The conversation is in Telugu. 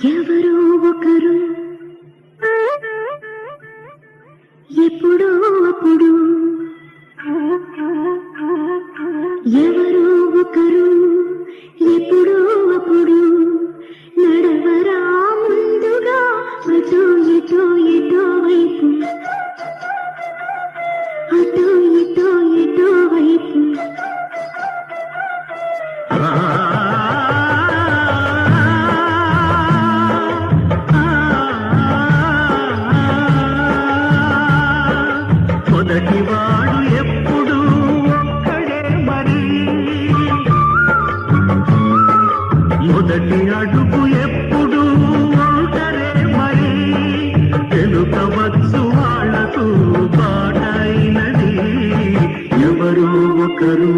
ఎవరో ఒకరు ఎప్పుడో అప్పుడు ఎవరో ఒకరు ఎప్పుడో అప్పుడు నడవరా ముందుగా అటో ఎటో ఎటో వైపు. అటో ఇటో ఎటో వైపు. మొదటివాడు ఎప్పుడు ఒక్కడే మరి. మొదటి అడుగు ఎప్పుడు ఒంటరే మరి. తెలుపవచ్చు వాళ్ళకు పాటైనది ఎవరు ఒకరు